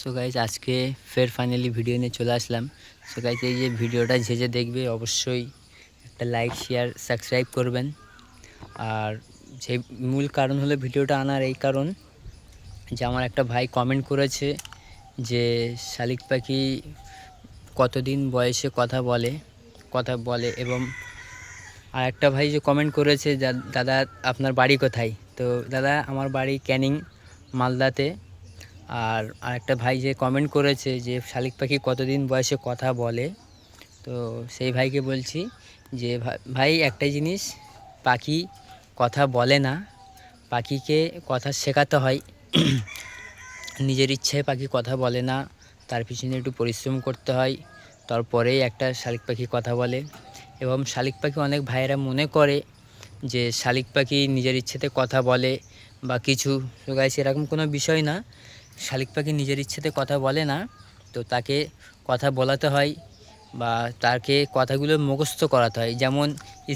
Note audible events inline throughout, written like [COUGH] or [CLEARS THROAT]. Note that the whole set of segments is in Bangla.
সো গাইজ আজকে ফের ফাইনালি ভিডিও নিয়ে চলে আসলাম। সো গাইজ এই যে ভিডিওটা যে যে দেখবে, অবশ্যই একটা লাইক শেয়ার সাবস্ক্রাইব করবেন। আর যে মূল কারণ হলো ভিডিওটা আনার এই কারণ, যে আমার একটা ভাই কমেন্ট করেছে যে, শালিক পাখি কতদিন বয়সে কথা বলে কথা বলে এবং আর একটা ভাই যে কমেন্ট করেছে দাদা, আপনার বাড়ি কোথায়? তো দাদা, আমার বাড়ি ক্যানিং, মালদাতে। আর আরেকটা ভাই যে কমেন্ট করেছে যে শালিক পাখি কতদিন বয়সে কথা বলে, তো সেই ভাইকে বলছি যে ভাই একটাই জিনিস, পাখি কথা বলে না। পাখিকে কথা শেখাতে হয়। [CLEARS THROAT] নিজের ইচ্ছায় পাখি কথা বলে না, তার পিছনে একটু পরিশ্রম করতে হয় তারপরেই একটা শালিক পাখি কথা বলে। এবং শালিক পাখি অনেক ভাইয়েরা মনে করে যে শালিক পাখি নিজের ইচ্ছেতে কথা বলে বা কিছু, তো গাইস এরকম কোনো বিষয় না। শালিক পাখি নিজের ইচ্ছেতে কথা বলে না, তো তাকে কথা বলাতে হয় বা তাকে কথাগুলো মুখস্থ করাতে হয়। যেমন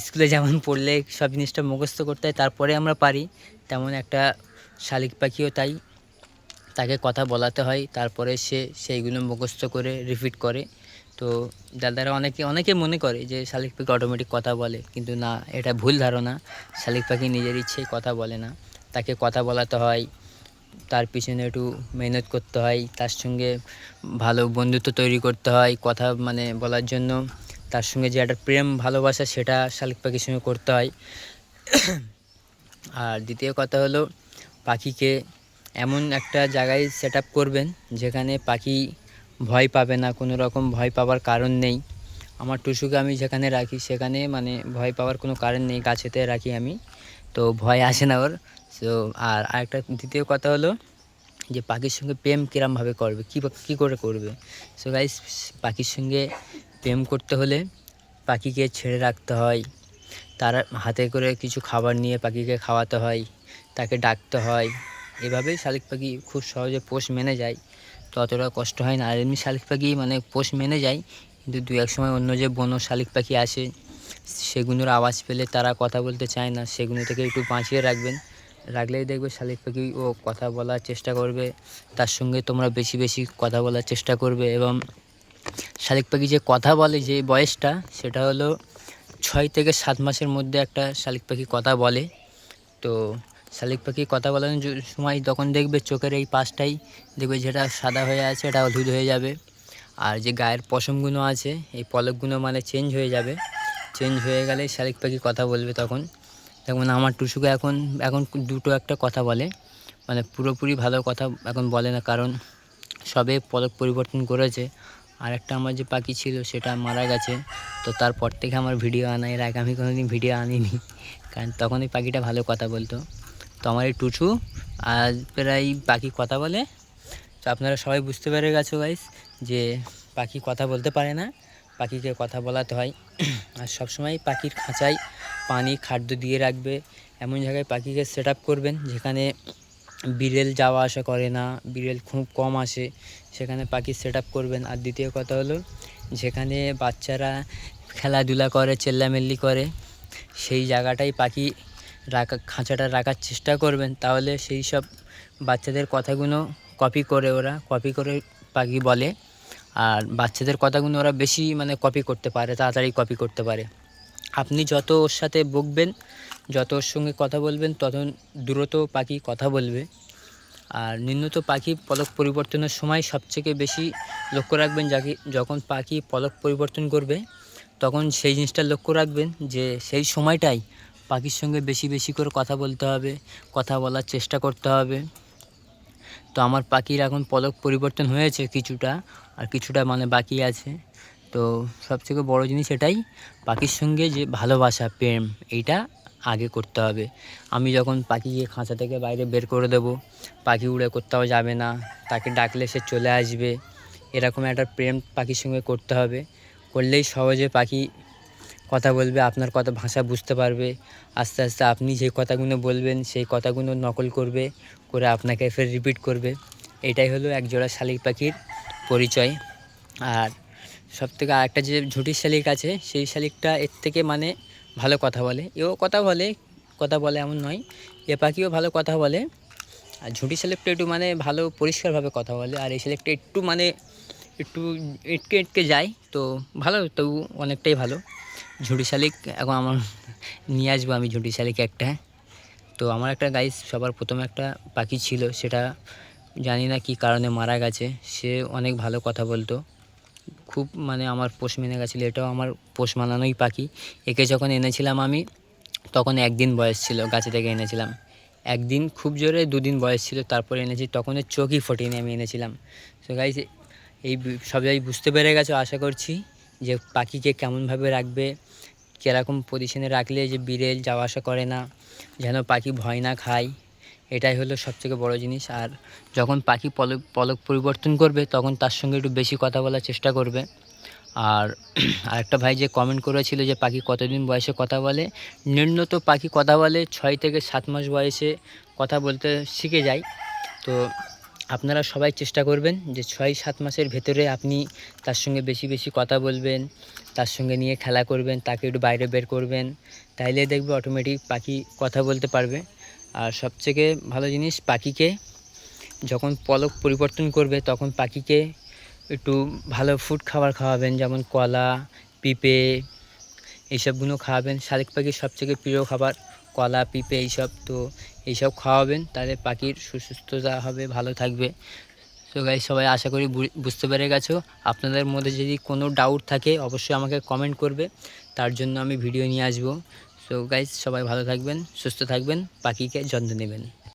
স্কুলে যেমন পড়লে সব জিনিসটা মুখস্থ করতে হয়, তারপরে আমরা পারি, তেমন একটা শালিক পাখিও তাই। তাকে কথা বলাতে হয়, তারপরে সে সেইগুলো মুখস্থ করে রিপিট করে। তো দাদারা অনেকে অনেকে মনে করে যে শালিক পাখি অটোমেটিক কথা বলে, কিন্তু না, এটা ভুল ধারণা। শালিক পাখি নিজের ইচ্ছেই কথা বলে না। তাকে কথা বলাতে হয় তার পিছনে একটু মেহনত করতে হয়, তার সঙ্গে ভালো বন্ধুত্ব তৈরি করতে হয়, কথা মানে বলার জন্য। তার সঙ্গে যে একটা প্রেম, ভালোবাসা সেটা শালিক পাখির সঙ্গে করতে হয়। আর দ্বিতীয় কথা হলো পাখিকে এমন একটা জায়গায় সেট করবেন যেখানে পাখি ভয় পাবে না, কোনো রকম ভয় পাওয়ার কারণ নেই। আমার টুসুকে আমি যেখানে রাখি সেখানে মানে ভয় পাওয়ার কোনো কারণ নেই, গাছেতে রাখি আমি। তো ভয় আসে না ওর। সো আর আরেকটা দ্বিতীয় কথা হলো যে পাখির সঙ্গে প্রেম কীরমভাবে করবে? কী কী করে করবে? সো গাইস পাখির সঙ্গে প্রেম করতে হলে পাখিকে ছেড়ে রাখতে হয়। তার হাতে করে কিছু খাবার নিয়ে পাখিকে খাওয়াতে হয়। তাকে ডাকতে হয়। এভাবেই শালিক পাখি খুব সহজে পোষ মেনে যায়। তো অতটা কষ্ট হয় না। আর এমনি শালিক পাখি মানে পোষ মেনে যায়, কিন্তু দু এক সময় অন্য যে বন শালিক পাখি আসে সেগুলোর আওয়াজ পেলে তারা কথা বলতে চায় না। সেগুলো থেকে একটু বাঁচিয়ে রাখবেন। রাখলেই দেখবে শালিক পাখি ও কথা বলার চেষ্টা করবে। তার সঙ্গে তোমরা বেশি বেশি কথা বলার চেষ্টা করবে এবং শালিক পাখি যে কথা বলে যে বয়সটা, সেটা হলো ছয় থেকে সাত মাসের মধ্যে একটা শালিক পাখি কথা বলে। তো শালিক পাখি কথা বলার সময় তখন দেখবে চোখের এই পাশটাই, দেখবে যেটা সাদা হয়ে আছে এটা হলুদ হয়ে যাবে। আর যে গায়ের পশমগুলো আছে, এই পলকগুলো মানে চেঞ্জ হয়ে যাবে। চেঞ্জ হয়ে গেলে শালিক পাখি কথা বলবে তখন। যেমন আমার টুসুকে এখন এখন দুটো একটা কথা বলে। মানে পুরোপুরি ভালো কথা এখন বলে না, কারণ সবে পলক পরিবর্তন করেছে। আর একটা আমার যে পাখি ছিল, সেটা মারা গেছে। তো তারপর থেকে আমার ভিডিও আনা, এর আগে আমি কোনোদিন ভিডিও আনিনি। কারণ তখন এই পাখিটা ভালো কথা বলতো। তো আমার এই টুসু আজ প্রায় পাখি কথা বলে। তো আপনারা সবাই বুঝতে পেরে গেছো গাইস যে পাখি কথা বলতে পারে না। পাখিকে কথা বলাতে হয়। আর সবসময় পাখির খাঁচায় পানি, খাদ্য দিয়ে রাখবে। এমন জায়গায় পাখিকে সেট করবেন যেখানে বিড়েল যাওয়া আসা করে না, বিড়েল খুব কম আসে, সেখানে পাখি সেট করবেন। আর দ্বিতীয় কথা হলো, যেখানে বাচ্চারা খেলাধুলা করে, চেল্লামেল্লি করে, সেই জায়গাটাই পাখি রাখা, খাঁচাটা রাখার চেষ্টা করবেন। তাহলে সেই সব বাচ্চাদের কথাগুলো কপি করে ওরা কপি করে পাখি বলে। আর বাচ্চাদের কথাগুলো ওরা বেশি মানে কপি করতে পারে, তাড়াতাড়ি কপি করতে পারে। আপনি যত ওর সাথে বকবেন, যত ওর সঙ্গে কথা বলবেন, তত দ্রুত পাখি কথা বলবে। আর নিম্নত পাখি পলক পরিবর্তনের সময় সবথেকে বেশি লক্ষ্য রাখবেন যাকে, যখন পাখি পলক পরিবর্তন করবে, তখন সেই জিনিসটা লক্ষ্য রাখবেন যে সেই সময়টাই পাখির সঙ্গে বেশি বেশি করে কথা বলতে হবে, কথা বলার চেষ্টা করতে হবে। তো আমার পাখির এখন পলক পরিবর্তন হয়েছে কিছুটা আর কিছুটা মানে বাকি আছে। তো সবথেকে বড় জিনিস এটাই, পাখির সঙ্গে যে ভালোবাসা, প্রেম, এইটা আগে করতে হবে। আমি যখন পাখিকে খাঁচা থেকে বাইরে বের করে দেব, পাখি উড়ে কোথাও যাবে না, তাকে ডাকলে সে চলে আসবে, এরকম একটা প্রেম পাখির সঙ্গে করতে হবে। করলেই সহজে পাখি কথা বলবে, আপনার কথা ভাষা বুঝতে পারবে, আস্তে আস্তে আপনি যে কথাগুলো বলবেন, সেই কথাগুলো নকল করবে, করে আপনাকে ফের রিপিট করবে। এটাই হলো এক জোড়া শালিক পাখির পরিচয়। আর সব থেকে আরেকটা যে ঝুটির শালিক আছে, সেই শালিকটা এর থেকে মানে ভালো কথা বলে। এও কথা বলে কথা বলে এমন নয়। এ পাখিও ভালো কথা বলে। আর ঝুঁটি শালিকটা একটু মানে ভালো পরিষ্কারভাবে কথা বলে। আর এই শালিকটা একটু মানে একটু এটকে এটকে যায়, তো ভালো, তবু অনেকটাই ভালো। ঝুঁটি শালিক, এখন আমার নিয়ে আসব আমি ঝুঁটি শালিক একটা। তো আমার একটা গাইস সবার প্রথমে একটা পাখি ছিল, সেটা জানি না কী কারণে মারা গেছে। সে অনেক ভালো কথা বলতো। খুব মানে আমার পোষ মেনে গেছিল, এটাও আমার পোষ মানানোই পাখি। একে যখন এনেছিলাম আমি, তখন একদিন বয়স ছিল, গাছে থেকে এনেছিলাম। একদিন খুব জোরে দুদিন বয়স ছিল, তারপরে এনেছি, তখন চোখই ফোটেনি, আমি এনেছিলাম। তো গাইজ এই সবাই বুঝতে পেরে গেছো, আশা করছি যে পাখিকে কেমনভাবে রাখবে, কীরকম পজিশনে রাখলে যে বিড়েল যাওয়া আসা করে না, যেন পাখি ভয় না খায়। এটাই হলো সবথেকে বড় জিনিস। আর যখন পাখি পলক পলক পরিবর্তন করবে, তখন তার সঙ্গে একটু বেশি কথা বলার চেষ্টা করবে। আর [CLEARS THROAT] আরেকটা ভাই যে কমেন্ট করেছিল যে পাখি কতদিন বয়সে কথা বলে, নিম্নত পাখি কথা বলে ছয় থেকে সাত মাস বয়সে কথা বলতে শিখে যায়। তো আপনারা সবাই চেষ্টা করবেন যে ছয় সাত মাসের ভেতরে আপনি তার সঙ্গে বেশি বেশি কথা বলবেন, তার সঙ্গে নিয়ে খেলা করবেন, তাকে একটু বাইরে বের করবেন, তাইলে দেখবে অটোমেটিক পাখি কথা বলতে পারবে। আর সবথেকে ভালো জিনিস পাখিকে, যখন পলক পরিবর্তন করবে, তখন পাখিকে একটু ভালো ফুড খাবার খাওয়াবেন, যেমন কলা, পিঁপে এইসবগুলো খাওয়াবেন। শালিক পাখির সবথেকে প্রিয় খাবার কলা, পিঁপে এইসব। তো এইসব খাওয়াবেন, তাহলে পাখির সুস্থতা হবে, ভালো থাকবে। তো গাই সবাই আশা করি বুঝতে পেরে গেছো। আপনাদের মধ্যে যদি কোনো ডাউট থাকে, অবশ্যই আমাকে কমেন্ট করবে। তার জন্য আমি ভিডিও নিয়ে আসব। সো গাইজ সবাই ভালো থাকবেন সুস্থ থাকবেন পাখিকে যত্ন নেবেন।